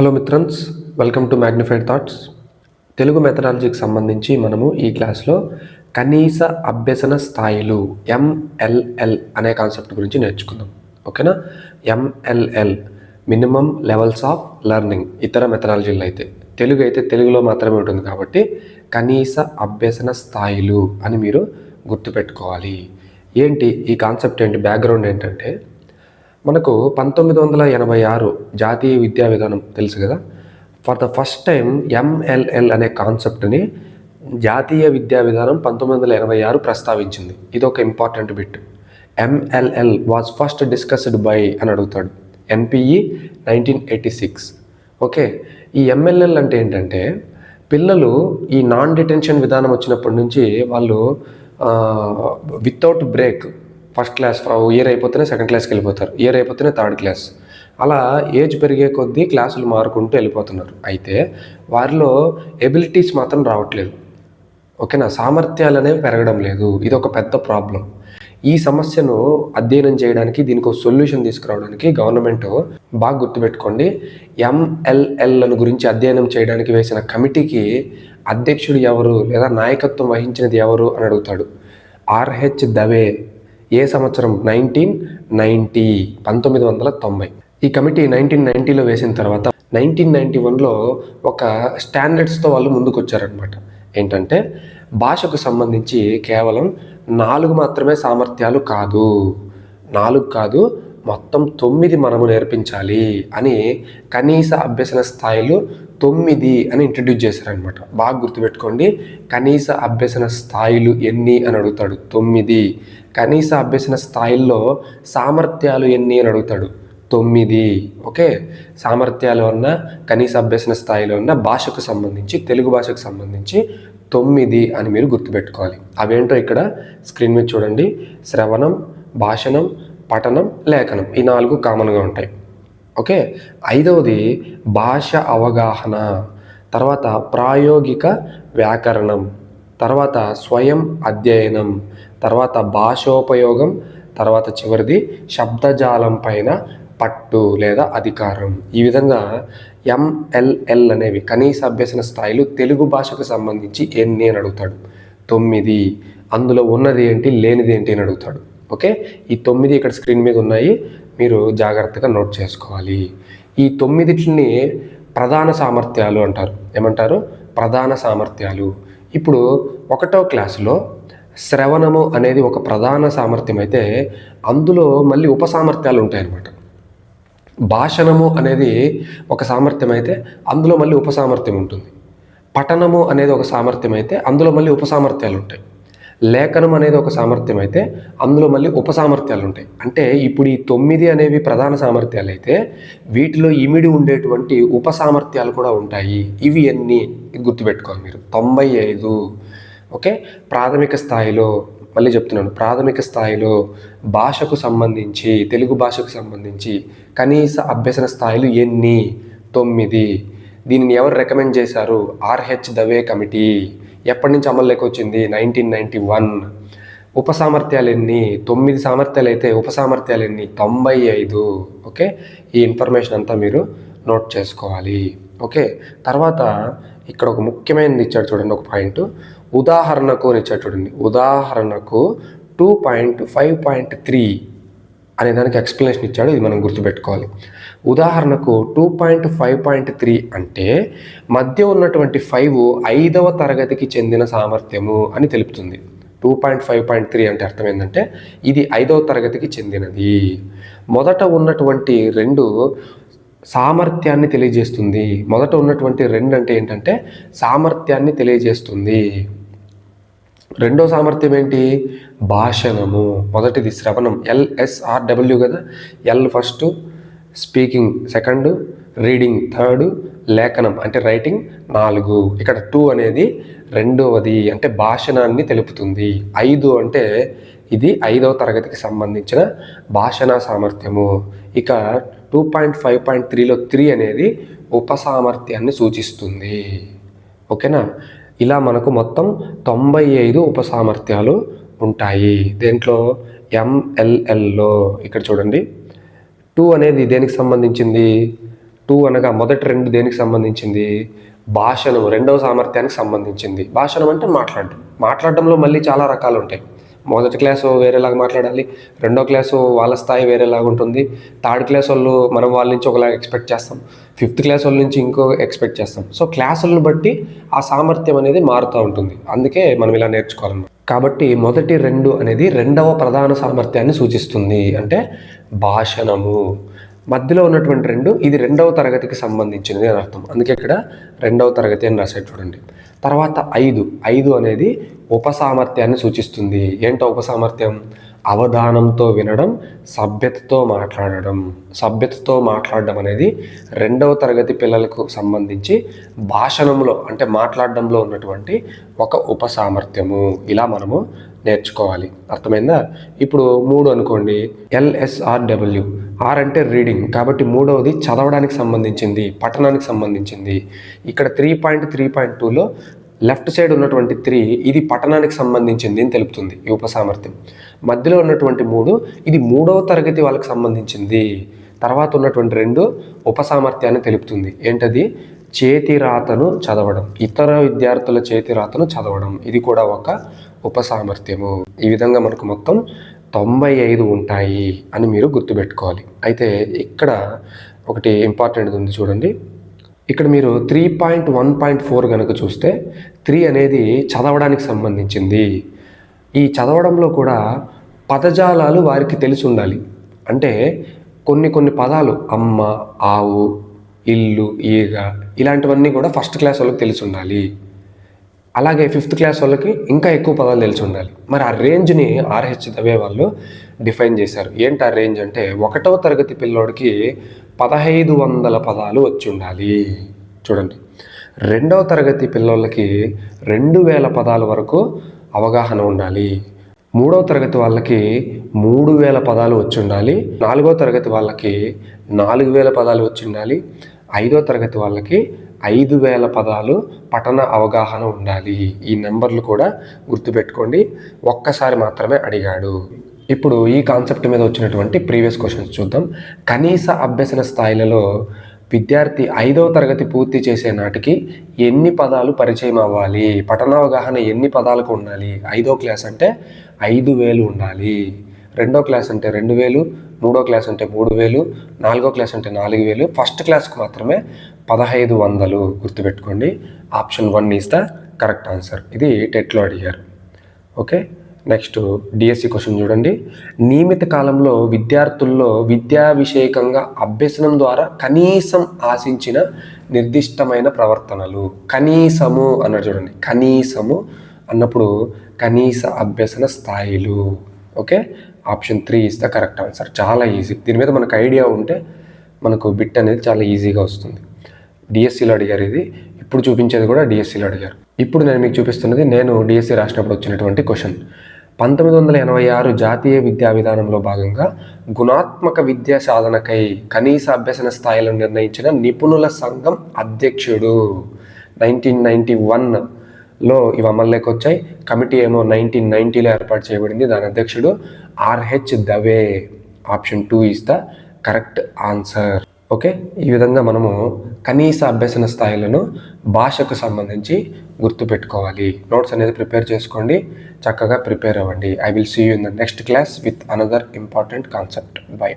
Hello మిత్రన్స్ welcome to magnified thoughts. Telugu మెథడాలజీకి సంబంధించి మనము ఈ క్లాస్లో కనీస అభ్యసన స్థాయిలు ఎంఎల్ఎల్ అనే కాన్సెప్ట్ గురించి నేర్చుకుందాం. ఓకేనా? MLL minimum levels of learning ఇతర మెథడాలజీలు అయితే. తెలుగు అయితే తెలుగులో మాత్రమే ఉంటుంది కాబట్టి కనీస అభ్యసన స్థాయిలు అని మీరు గుర్తుపెట్టుకోవాలి. ఏంటి? ఈ కాన్సెప్ట్ ఏంటి? బ్యాక్గ్రౌండ్ ఏంటంటే మనకు పంతొమ్మిది వందల ఎనభై ఆరు జాతీయ విద్యా విధానం తెలుసు కదా? For the first time MLL అనే కాన్సెప్ట్ని జాతీయ విద్యా విధానం పంతొమ్మిది వందల ఎనభై ఆరు ప్రస్తావించింది. ఇది ఒక important bit MLL was first discussed by అని అడుగుతాడు. NPE nineteen eighty six okay ఈ ఎంఎల్ఎల్ అంటే ఏంటంటే పిల్లలు ఈ నాన్ డిటెన్షన్ విధానం వచ్చినప్పటి నుంచి వాళ్ళు without break first class year అయిపోతేనే second క్లాస్కి వెళ్ళిపోతారు. ఇయర్ అయిపోతేనే థర్డ్ క్లాస్. అలా ఏజ్ పెరిగే కొద్దీ క్లాసులు మారుకుంటూ వెళ్ళిపోతున్నారు. అయితే వారిలో ఎబిలిటీస్ మాత్రం రావట్లేదు. ఓకేనా? సామర్థ్యాలు అనేవి పెరగడం లేదు. ఇది ఒక పెద్ద ప్రాబ్లం. ఈ సమస్యను అధ్యయనం చేయడానికి దీనికి ఒక సొల్యూషన్ తీసుకురావడానికి గవర్నమెంట్ బాగా గుర్తుపెట్టుకోండి. ఎంఎల్ఎల్ గురించి అధ్యయనం చేయడానికి వేసిన కమిటీకి అధ్యక్షుడు ఎవరు లేదా నాయకత్వం వహించినది ఎవరు అని అడుగుతాడు. ఆర్హెచ్ దవే ఏ సంవత్సరం? నైన్టీన్ నైంటీ పంతొమ్మిది వందల తొంభై. ఈ కమిటీ నైన్టీన్ నైంటీలో వేసిన తర్వాత నైన్టీన్ నైంటీ వన్లో ఒక స్టాండర్డ్స్తో వాళ్ళు ముందుకు వచ్చారనమాట ఏంటంటే భాషకు సంబంధించి కేవలం నాలుగు మాత్రమే సామర్థ్యాలు కాదు. నాలుగు కాదు మొత్తం తొమ్మిది మనము నేర్పించాలి అని కనీస అభ్యసన స్థాయిలు తొమ్మిది అని ఇంట్రడ్యూస్ చేశారనమాట బాగా గుర్తుపెట్టుకోండి. కనీస అభ్యసన స్థాయిలు ఎన్ని అని అడుగుతాడు. తొమ్మిది. కనీస అభ్యసన స్థాయిల్లో సామర్థ్యాలు ఎన్ని అని అడుగుతాడు. తొమ్మిది. ఓకే? సామర్థ్యాలు ఉన్న కనీస అభ్యసన స్థాయిలో ఉన్న భాషకు సంబంధించి తెలుగు భాషకు సంబంధించి తొమ్మిది అని మీరు గుర్తుపెట్టుకోవాలి. అవేంటో ఇక్కడ స్క్రీన్ మీద చూడండి. శ్రవణం భాషణం పఠనం లేఖనం ఈ నాలుగు కామన్గా ఉంటాయి. ఓకే? ఐదవది భాష అవగాహన తర్వాత ప్రాయోగిక వ్యాకరణం తర్వాత స్వయం అధ్యయనం తర్వాత భాషోపయోగం తర్వాత చివరిది శబ్దజాలం పైన పట్టు లేదా అధికారం. ఈ విధంగా ఎంఎల్ఎల్ అనేవి కనీస అభ్యసన స్థాయిలు తెలుగు భాషకు సంబంధించి ఎన్ని అని అడుగుతాడు? తొమ్మిది. అందులో ఉన్నది ఏంటి లేనిది ఏంటి అని అడుగుతాడు. ఓకే? ఈ తొమ్మిది ఇక్కడ స్క్రీన్ మీద ఉన్నాయి. మీరు జాగ్రత్తగా నోట్ చేసుకోవాలి. ఈ తొమ్మిదిటిని ప్రధాన సామర్థ్యాలు అంటారు. ఏమంటారు? ప్రధాన సామర్థ్యాలు. ఇప్పుడు ఒకటో క్లాసులో శ్రవణము అనేది ఒక ప్రధాన సామర్థ్యం అయితే అందులో మళ్ళీ ఉపసామర్థ్యాలు ఉంటాయన్నమాట. భాషణము అనేది ఒక సామర్థ్యం అయితే అందులో మళ్ళీ ఉపసామర్థ్యం ఉంటుంది. పఠనము అనేది ఒక సామర్థ్యం అయితే అందులో మళ్ళీ ఉపసామర్థ్యాలు ఉంటాయి. లేఖనం అనేది ఒక సామర్థ్యం అయితే అందులో మళ్ళీ ఉపసామర్థ్యాలు ఉంటాయి. అంటే ఇప్పుడు ఈ తొమ్మిది అనేవి ప్రధాన సామర్థ్యాలు అయితే వీటిలో ఇమిడి ఉండేటువంటి ఉపసామర్థ్యాలు కూడా ఉంటాయి. ఇవి అన్ని గుర్తుపెట్టుకోవాలి మీరు. తొంభై ఐదు. ఓకే? ప్రాథమిక స్థాయిలో మళ్ళీ చెప్తున్నాను ప్రాథమిక స్థాయిలో భాషకు సంబంధించి తెలుగు భాషకు సంబంధించి కనీస అభ్యసన స్థాయిలు ఎన్ని? తొమ్మిది. దీనిని ఎవరు రికమెండ్ చేశారు? ఆర్హెచ్ దవే కమిటీ. ఎప్పటి నుంచి అమల్లోకి వచ్చింది? నైన్టీన్ నైంటీ వన్ ఉపసామర్థ్యాలు ఎన్ని తొమ్మిది సామర్థ్యాలు అయితే ఉపసామర్థ్యాలు ఎన్ని తొంభై ఐదు. ఓకే? ఈ ఇన్ఫర్మేషన్ అంతా మీరు నోట్ చేసుకోవాలి. ఓకే? తర్వాత ఇక్కడ ఒక ముఖ్యమైనది ఇచ్చాడు చూడండి ఒక పాయింట్. ఉదాహరణకు అని ఇచ్చాడు చూడండి. ఉదాహరణకు two point five point three అనే దానికి ఎక్స్ప్లెనేషన్ ఇచ్చాడు. ఇది మనం గుర్తుపెట్టుకోవాలి. ఉదాహరణకు two point five point three అంటే మధ్య ఉన్నటువంటి ఫైవ్ ఐదవ తరగతికి చెందిన సామర్థ్యము అని తెలుపుతుంది. Two point five point three అంటే అర్థం ఏంటంటే ఇది ఐదవ తరగతికి చెందినది. మొదట ఉన్నటువంటి రెండు సామర్థ్యాన్ని తెలియజేస్తుంది. మొదట ఉన్నటువంటి రెండు అంటే ఏంటంటే సామర్థ్యాన్ని తెలియజేస్తుంది. రెండో సామర్థ్యం ఏంటి? భాషణము. మొదటిది శ్రవణం. ఎల్ఎస్ఆర్డబ్ల్యూ కదా. L first speaking second reading third లేఖనం అంటే రైటింగ్ నాలుగు. ఇక్కడ టూ అనేది రెండవది అంటే భాషణాన్ని తెలుపుతుంది. ఐదు అంటే ఇది ఐదవ తరగతికి సంబంధించిన భాషణ సామర్థ్యము. ఇక టూ పాయింట్ ఫైవ్ పాయింట్ త్రీలో త్రీ అనేది ఉపసామర్థ్యాన్ని సూచిస్తుంది. ఓకేనా? ఇలా మనకు మొత్తం తొంభై ఐదు ఉపసామర్థ్యాలు ఉంటాయి. దేంట్లో ఎంఎల్ఎల్లో ఇక్కడ చూడండి. టూ అనేది దేనికి సంబంధించింది? టూ అనగా మొదటి రెండు దేనికి సంబంధించింది? భాషణం రెండవ సామర్థ్యానికి సంబంధించింది. భాషణం అంటే మాట్లాడడం. మాట్లాడడంలో మళ్ళీ చాలా రకాలు ఉంటాయి. మొదటి క్లాసు వేరేలాగా మాట్లాడాలి రెండో క్లాసు వాళ్ళ స్థాయి వేరేలాగా ఉంటుంది థర్డ్ క్లాస్ వాళ్ళు మనం వాళ్ళ నుంచి ఒకలాగా ఎక్స్పెక్ట్ చేస్తాం ఫిఫ్త్ క్లాస్ వాళ్ళ నుంచి ఇంకో ఎక్స్పెక్ట్ చేస్తాం. సో క్లాసులను బట్టి ఆ సామర్థ్యం అనేది మారుతూ ఉంటుంది. అందుకే మనం ఇలా నేర్చుకోవాలన్నమాట. కాబట్టి మొదటి రెండు అనేది రెండవ ప్రధాన సామర్థ్యాన్ని సూచిస్తుంది. అంటే భాషణము. మధ్యలో ఉన్నటువంటి రెండు ఇది రెండవ తరగతికి సంబంధించినది అని అర్థం. అందుకే ఇక్కడ రెండవ తరగతి అని రాశాడు చూడండి. తర్వాత ఐదు. ఐదు అనేది ఉపసామర్థ్యాన్ని సూచిస్తుంది. ఏంటో ఉపసామర్థ్యం? అవధానంతో వినడం సభ్యతతో మాట్లాడడం. సభ్యతతో మాట్లాడడం అనేది రెండవ తరగతి పిల్లలకు సంబంధించి భాషణంలో అంటే మాట్లాడడంలో ఉన్నటువంటి ఒక ఉపసామర్థ్యము. ఇలా మనము నేర్చుకోవాలి. అర్థమైందా? ఇప్పుడు మూడు అనుకోండి. ఎల్ఎస్ఆర్డబ్ల్యూ. ఆర్ అంటే రీడింగ్ కాబట్టి మూడవది చదవడానికి సంబంధించింది పఠనానికి సంబంధించింది. ఇక్కడ త్రీ పాయింట్ త్రీ పాయింట్ టూలో లెఫ్ట్ సైడ్ ఉన్నటువంటి త్రీ ఇది పఠనానికి సంబంధించింది అని తెలుపుతుంది ఈ ఉపసామర్థ్యం. మధ్యలో ఉన్నటువంటి మూడు ఇది మూడవ తరగతి వాళ్ళకి సంబంధించింది. తర్వాత ఉన్నటువంటి రెండు ఉపసామర్థ్యాన్ని తెలుపుతుంది. ఏంటది? చేతి రాతను చదవడం. ఇతర విద్యార్థుల చేతి రాతను చదవడం. ఇది కూడా ఒక ఉపసామర్థ్యము. ఈ విధంగా మనకు మొత్తం తొంభై ఐదు ఉంటాయి అని మీరు గుర్తుపెట్టుకోవాలి. అయితే ఇక్కడ ఒకటి ఇంపార్టెంట్ ఉంది చూడండి. ఇక్కడ మీరు three point one point four కనుక చూస్తే త్రీ అనేది చదవడానికి సంబంధించింది. ఈ చదవడంలో కూడా పదజాలాలు వారికి తెలిసి ఉండాలి. అంటే కొన్ని కొన్ని పదాలు అమ్మ ఆవు ఇల్లు ఈగ ఇలాంటివన్నీ కూడా ఫస్ట్ క్లాస్ వాళ్ళకి తెలిసి ఉండాలి. అలాగే ఫిఫ్త్ క్లాస్ వాళ్ళకి ఇంకా ఎక్కువ పదాలు తెలిసి ఉండాలి. మరి ఆ రేంజ్ని ఆర్హెచ్ దవే వాళ్ళు డిఫైన్ చేశారు. ఏంటి ఆ రేంజ్ అంటే ఒకటవ తరగతి పిల్లోడికి పదహైదు వందల పదాలు వచ్చి ఉండాలి. చూడండి. రెండవ తరగతి పిల్లోళ్ళకి రెండు వేల పదాల వరకు అవగాహన ఉండాలి. మూడవ తరగతి వాళ్ళకి మూడు వేల పదాలు వచ్చి ఉండాలి. నాలుగో తరగతి వాళ్ళకి నాలుగు వేల పదాలు వచ్చి ఉండాలి. ఐదో తరగతి వాళ్ళకి ఐదు వేల పదాలు పఠన అవగాహన ఉండాలి. ఈ నెంబర్లు కూడా గుర్తుపెట్టుకోండి. ఒక్కసారి మాత్రమే అడిగాడు. ఇప్పుడు ఈ కాన్సెప్ట్ మీద వచ్చినటువంటి ప్రీవియస్ క్వశ్చన్స్ చూద్దాం. కనీస అభ్యసన స్థాయిలలో విద్యార్థి ఐదవ తరగతి పూర్తి చేసే నాటికి ఎన్ని పదాలు పరిచయం అవ్వాలి? పఠనావగాహన ఎన్ని పదాలకు ఉండాలి? ఐదో క్లాస్ అంటే ఐదు వేలు ఉండాలి. రెండో క్లాస్ అంటే రెండు వేలు మూడో క్లాస్ అంటే మూడు వేలు నాలుగో క్లాస్ అంటే నాలుగు వేలు. ఫస్ట్ క్లాస్కు మాత్రమే పదహైదు వందలు గుర్తుపెట్టుకోండి. Option one is the correct answer ఇది టెట్లో అడిగారు. ఓకే? నెక్స్ట్ డిఎస్సి క్వశ్చన్ చూడండి. నియమిత కాలంలో విద్యార్థుల్లో విద్యా విషయకంగా అభ్యసనం ద్వారా కనీసం ఆశించిన నిర్దిష్టమైన ప్రవర్తనలు కనీసము అన్నారు చూడండి. కనీసము అన్నప్పుడు కనీస అభ్యసన స్థాయిలు. Okay? Option three is the correct answer చాలా ఈజీ దీని మీద మనకు ఐడియా ఉంటే మనకు బిట్ అనేది చాలా ఈజీగా వస్తుంది. డిఎస్సిలో అడిగారు ఇది. ఇప్పుడు చూపించేది కూడా డిఎస్సిలో అడిగారు. ఇప్పుడు నేను మీకు చూపిస్తున్నది నేను డిఎస్సి రాసినప్పుడు వచ్చినటువంటి క్వశ్చన్. పంతొమ్మిది వందల ఎనభై ఆరు జాతీయ విద్యా విధానంలో భాగంగా గుణాత్మక విద్యా సాధనకై కనీస అభ్యసన స్థాయిలను నిర్ణయించిన నిపుణుల సంఘం అధ్యక్షుడు. నైన్టీన్ నైంటీ వన్లో ఇవి అమల్లోకి వచ్చాయి. కమిటీ ఏమో నైన్టీన్ నైంటీలో ఏర్పాటు చేయబడింది. దాని అధ్యక్షుడు RH Dave. Option two is the correct answer. Okay? ఈ విధంగా మనము కనీస అభ్యసన స్థాయిలను భాషకు సంబంధించి గుర్తుపెట్టుకోవాలి. నోట్స్ అనేది ప్రిపేర్ చేసుకోండి. చక్కగా ప్రిపేర్ అవ్వండి. I will see you in the next class with another important concept bye